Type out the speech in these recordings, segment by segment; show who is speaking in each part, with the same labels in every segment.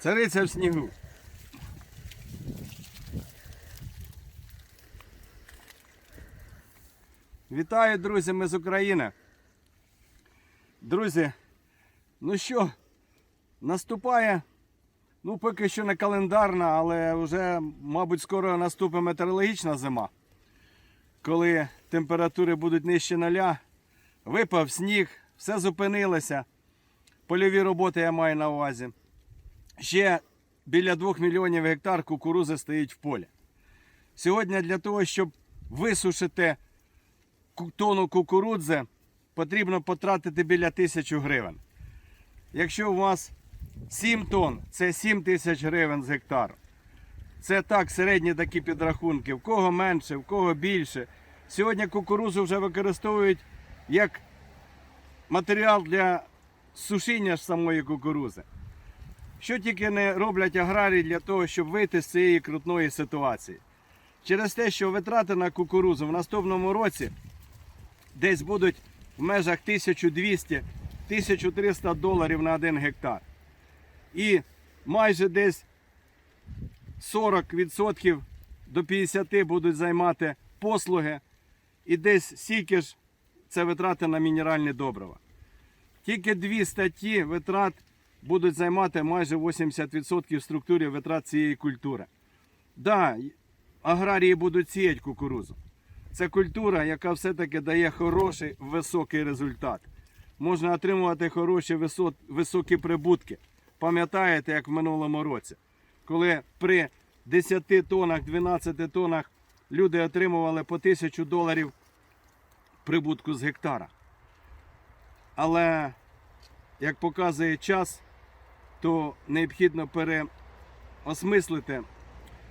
Speaker 1: Цариця в снігу. Вітаю, друзі, ми з України. Друзі, ну що, наступає, ну поки що не календарна, але вже, мабуть, скоро наступить метеорологічна зима, коли температури будуть нижче нуля, випав сніг, все зупинилося. Польові роботи я маю на увазі. Ще біля 2 мільйонів гектар кукурузи стоїть в полі. Сьогодні для того, щоб висушити тонну кукурудзи, потрібно потратити біля тисячі гривень. Якщо у вас 7 тонн, це 7 тисяч гривень з гектару. Це так, середні такі підрахунки. В кого менше, в кого більше. Сьогодні кукурузу вже використовують як матеріал для сушіння ж самої кукурузи. Що тільки не роблять аграрії для того, щоб вийти з цієї крутної ситуації. Через те, що витрати на кукурузу в наступному році десь будуть в межах 1200-1300 доларів на один гектар. І майже десь 40% до 50% будуть займати послуги, і десь стільки ж це витрати на мінеральні добрива. Тільки дві статті витрат будуть займати майже 80% в структурі витрат цієї культури. Да, аграрії будуть сіяти кукурузу. Це культура, яка все-таки дає хороший високий результат. Можна отримувати хороші висот- високі прибутки. Пам'ятаєте, як в минулому році, коли при 10 тонах, 12 тонах люди отримували по 1000 доларів прибутку з гектара. Але, як показує час, то необхідно переосмислити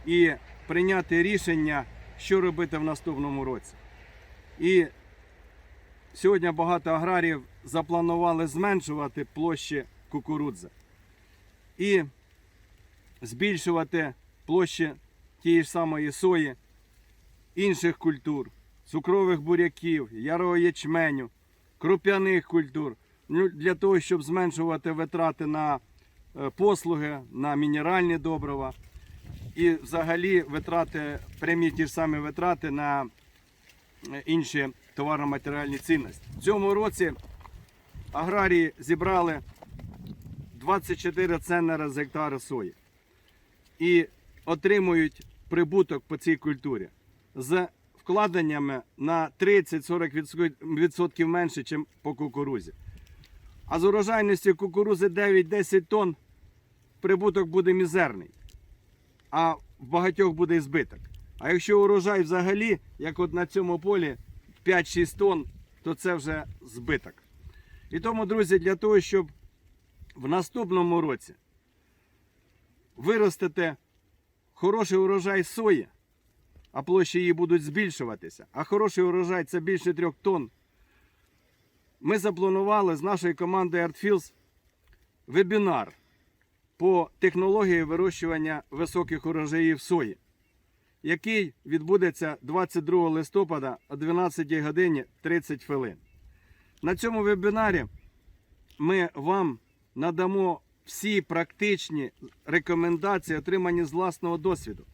Speaker 1: і прийняти рішення, що робити в наступному році. І сьогодні багато аграріїв запланували зменшувати площі кукурудзи і збільшувати площі тієї ж самої сої, інших культур, цукрових буряків, ярого ячменю, круп'яних культур, ну, для того, щоб зменшувати витрати на послуги, на мінеральні добрива і взагалі витрати, прямі ті ж самі витрати на е, інші товарно-матеріальні цінності. В цьому році аграрії зібрали 24 центнера з гектара сої і отримують прибуток по цій культурі з вкладеннями на 30-40% менше, ніж по кукурузі. А з урожайністю кукурузи 9-10 тонн прибуток буде мізерний, а в багатьох буде збиток. А якщо урожай взагалі, як от на цьому полі, 5-6 тонн, то це вже збиток. І тому, друзі, для того, щоб в наступному році виростити хороший урожай сої, а площі її будуть збільшуватися, а хороший урожай це більше трьох тонн. Ми запланували з нашою командою ArtFields вебінар по технології вирощування високих урожаїв сої, який відбудеться 22 листопада о 12 годині 30 хвилин. На цьому вебінарі ми вам надамо всі практичні рекомендації, отримані з власного досвіду.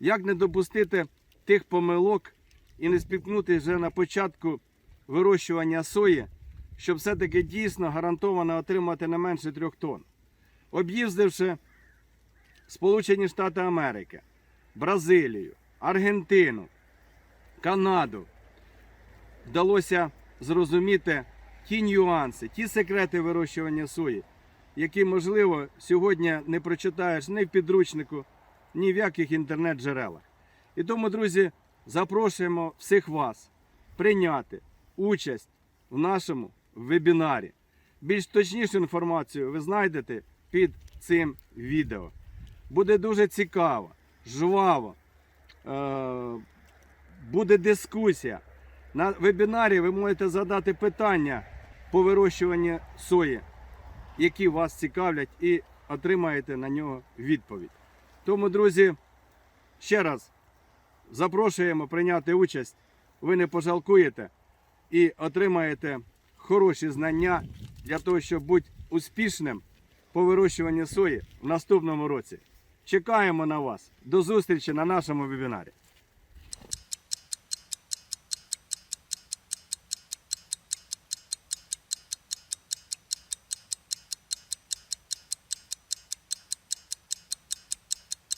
Speaker 1: Як не допустити тих помилок і не спіткнути вже на початку вирощування сої, щоб все-таки дійсно гарантовано отримати не менше трьох тонн. Об'їздивши Сполучені Штати Америки, Бразилію, Аргентину, Канаду, вдалося зрозуміти ті нюанси, ті секрети вирощування сої, які, можливо, сьогодні не прочитаєш ні в підручнику, ні в яких інтернет-джерелах. І тому, друзі, запрошуємо всіх вас прийняти участь в нашому вебінарі. Більш точнішу інформацію ви знайдете під цим відео. Буде дуже цікаво, жваво. Е- буде дискусія. На вебінарі ви можете задати питання по вирощуванню сої, які вас цікавлять, і отримаєте на нього відповідь. Тому, друзі, ще раз запрошуємо прийняти участь. Ви не пожалкуєте і отримаєте хороші знання для того, щоб бути успішним по вирощуванню сої в наступному році. Чекаємо на вас. До зустрічі на нашому вебінарі.